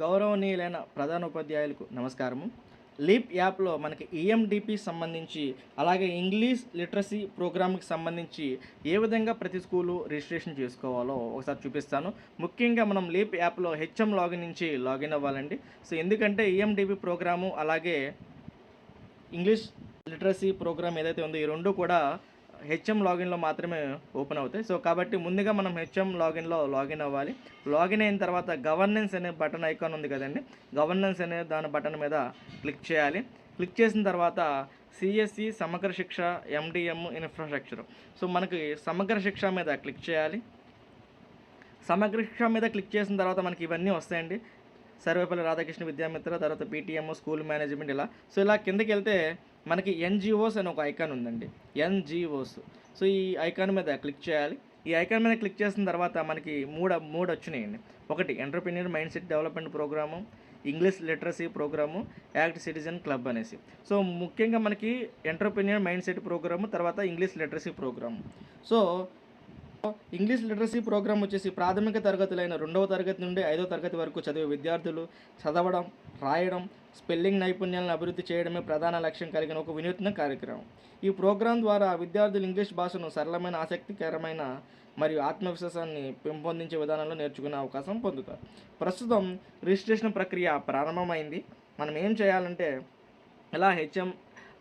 గౌరవనీయులైన ప్రధాన ఉపాధ్యాయులకు నమస్కారము. లీప్ యాప్లో మనకి ఈఎండిపి సంబంధించి అలాగే ఇంగ్లీష్ లిటరసీ ప్రోగ్రామ్కి సంబంధించి ఏ విధంగా ప్రతి స్కూలు రిజిస్ట్రేషన్ చేసుకోవాలో ఒకసారి చూపిస్తాను. ముఖ్యంగా మనం లీప్ యాప్లో హెచ్ఎం లాగిన్ నుంచి లాగిన్ అవ్వాలండి. సో ఎందుకంటే ఈఎండిపి ప్రోగ్రాము అలాగే ఇంగ్లీష్ లిటరసీ ప్రోగ్రామ్ ఏదైతే ఉందో ఈ రెండు కూడా హెచ్ఎం లాగిన్లో మాత్రమే ఓపెన్ అవుతాయి. సో కాబట్టి ముందుగా మనం హెచ్ఎం లాగిన్లో లాగిన్ అవ్వాలి. లాగిన్ అయిన తర్వాత గవర్నెన్స్ అనే బటన్ ఐకాన్ ఉంది కదండి. గవర్నెన్స్ అనే దాని బటన్ మీద క్లిక్ చేయాలి. క్లిక్ చేసిన తర్వాత సిఎస్సి సమగ్ర శిక్ష ఎండిఎం ఇన్ఫ్రాస్ట్రక్చర్ సో మనకి సమగ్ర శిక్ష మీద క్లిక్ చేయాలి. సమగ్ర శిక్ష మీద క్లిక్ చేసిన తర్వాత మనకి ఇవన్నీ వస్తాయండి. సర్వేపల్లి రాధాకృష్ణ విద్యామిత్ర తర్వాత పీటీఎం స్కూల్ మేనేజ్మెంట్ ఇలా. సో ఇలా కిందకి వెళ్తే మనకి ఎన్జిఓస్ అని ఒక ఐకాన్ ఉందండి. ఎన్జిఓస్ సో ఈ ఐకాన్ మీద క్లిక్ చేయాలి. ఈ ఐకాన్ మీద క్లిక్ చేసిన తర్వాత మనకి మూడు మూడు వచ్చినాయండి. ఒకటి entrepreneur mind set development programme English literacy programme act citizen club అనేసి. సో ముఖ్యంగా మనకి ఎంటర్ప్రీనియర్ మైండ్ సెట్ ప్రోగ్రాము తర్వాత English literacy programme so English literacy programme వచ్చేసి ప్రాథమిక తరగతులైన రెండవ తరగతి నుండి ఐదో తరగతి వరకు చదివే విద్యార్థులు చదవడం రాయడం స్పెల్లింగ్ నైపుణ్యాలను అభివృద్ధి చేయడమే ప్రధాన లక్ష్యం కలిగిన ఒక వినూత్న కార్యక్రమం. ఈ ప్రోగ్రాం ద్వారా విద్యార్థులు ఇంగ్లీష్ భాషను సరళమైన ఆసక్తికరమైన మరియు ఆత్మవిశ్వాసాన్ని పెంపొందించే విధానంలో నేర్చుకునే అవకాశం పొందుతారు. ప్రస్తుతం రిజిస్ట్రేషన్ ప్రక్రియ ప్రారంభమైంది. మనం ఏం చేయాలంటే ఇలా హెచ్ఎం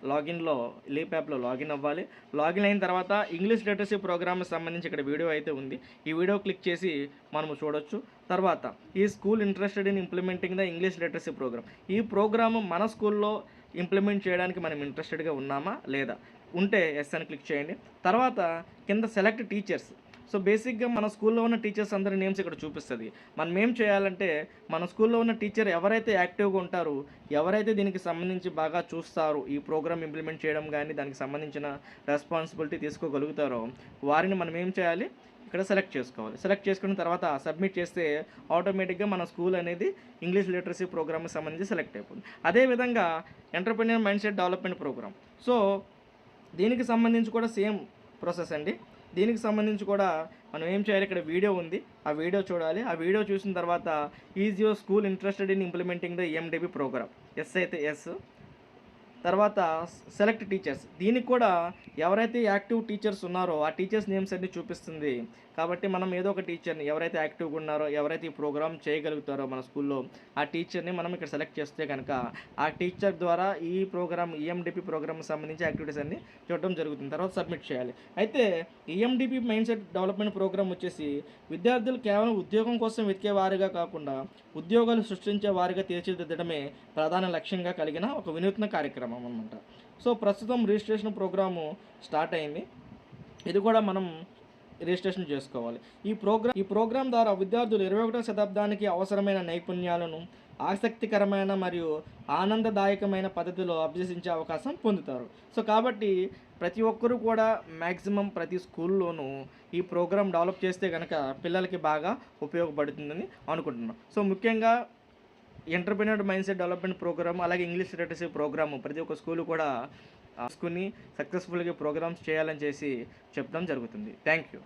లాగిన్లో లీప్ యాప్లో లాగిన్ అవ్వాలి. లాగిన్ అయిన తర్వాత ఇంగ్లీష్ లిటరసీ ప్రోగ్రామ్కి సంబంధించి ఇక్కడ వీడియో అయితే ఉంది. ఈ వీడియో క్లిక్ చేసి మనము చూడొచ్చు. తర్వాత ఈ school interested in implementing the English literacy programme. ఈ ప్రోగ్రామ్ మన స్కూల్లో ఇంప్లిమెంట్ చేయడానికి మనం ఇంట్రెస్టెడ్గా ఉన్నామా? లేదా? ఉంటే ఎస్ అని క్లిక్ చేయండి. తర్వాత కింద సెలెక్ట్ టీచర్స్. సో బేసిక్గా మన స్కూల్లో ఉన్న టీచర్స్ అందరి నేమ్స్ ఇక్కడ చూపిస్తుంది. మనం ఏం చేయాలంటే మన స్కూల్లో ఉన్న టీచర్ ఎవరైతే యాక్టివ్గా ఉంటారో ఎవరైతే దీనికి సంబంధించి బాగా చూస్తారో ఈ ప్రోగ్రామ్ ఇంప్లిమెంట్ చేయడం కానీ దానికి సంబంధించిన రెస్పాన్సిబిలిటీ తీసుకోగలుగుతారో వారిని మనం ఏం చేయాలి? ఇక్కడ సెలెక్ట్ చేసుకోవాలి. సెలెక్ట్ చేసుకున్న తర్వాత సబ్మిట్ చేస్తే ఆటోమేటిక్గా మన స్కూల్ అనేది ఇంగ్లీష్ లిటరసీ ప్రోగ్రామ్కి సంబంధించి సెలెక్ట్ అయిపోతుంది. అదేవిధంగా entrepreneur mind set development programme. So దీనికి సంబంధించి కూడా సేమ్ ప్రాసెస్ అండి. దీనికి సంబంధించి కూడా మనం ఏం చేయాలి? ఇక్కడ వీడియో ఉంది. ఆ వీడియో చూడాలి. ఆ వీడియో చూసిన తర్వాత is your school interested in implementing the MDP programme yes అయితే ఎస్ తర్వాత సెలెక్ట్ టీచర్స్ దీనికి కూడా ఎవరైతే యాక్టివ్ టీచర్స్ ఉన్నారో ఆ టీచర్స్ నేమ్స్ అన్ని చూపిస్తుంది. కాబట్టి మనం ఏదో ఒక టీచర్ని ఎవరైతే యాక్టివ్గా ఉన్నారో ఎవరైతే ఈ ప్రోగ్రామ్ చేయగలుగుతారో మన స్కూల్లో ఆ టీచర్ని మనం ఇక్కడ సెలెక్ట్ చేస్తే కనుక ఆ టీచర్ ద్వారా ఈ ప్రోగ్రామ్ ఈఎండిపి ప్రోగ్రామ్ సంబంధించి యాక్టివిటీస్ అన్ని చూడడం జరుగుతుంది. తర్వాత సబ్మిట్ చేయాలి. అయితే EMDP mind set development programme వచ్చేసి విద్యార్థులు కేవలం ఉద్యోగం కోసం వెతికే వారిగా కాకుండా ఉద్యోగాలు సృష్టించే వారిగా తీర్చిదిద్దడమే ప్రధాన లక్ష్యంగా కలిగిన ఒక వినూత్న కార్యక్రమం. అనమాట సో ప్రస్తుతం రిజిస్ట్రేషన్ ప్రోగ్రాము స్టార్ట్ అయింది. ఇది కూడా మనం రిజిస్ట్రేషన్ చేసుకోవాలి. ఈ ప్రోగ్రామ్ ఈ ప్రోగ్రాం ద్వారా విద్యార్థులు ఇరవై ఒకటో శతాబ్దానికి అవసరమైన నైపుణ్యాలను ఆసక్తికరమైన మరియు ఆనందదాయకమైన పద్ధతిలో అభ్యసించే అవకాశం పొందుతారు. సో కాబట్టి ప్రతి ఒక్కరూ కూడా మ్యాక్సిమం ప్రతి స్కూల్లోనూ ఈ ప్రోగ్రాం డెవలప్ చేస్తే కనుక పిల్లలకి బాగా ఉపయోగపడుతుందని అనుకుంటున్నాం. సో ముఖ్యంగా entrepreneur mind set development programme అలాగే ఇంగ్లీష్ లిటరసీ ప్రోగ్రామ్ ప్రతి ఒక్క స్కూల్ కూడా తీసుకుని సక్సెస్ఫుల్గా ప్రోగ్రామ్స్ చేయాలని చేసి చెప్పడం జరుగుతుంది. Thank you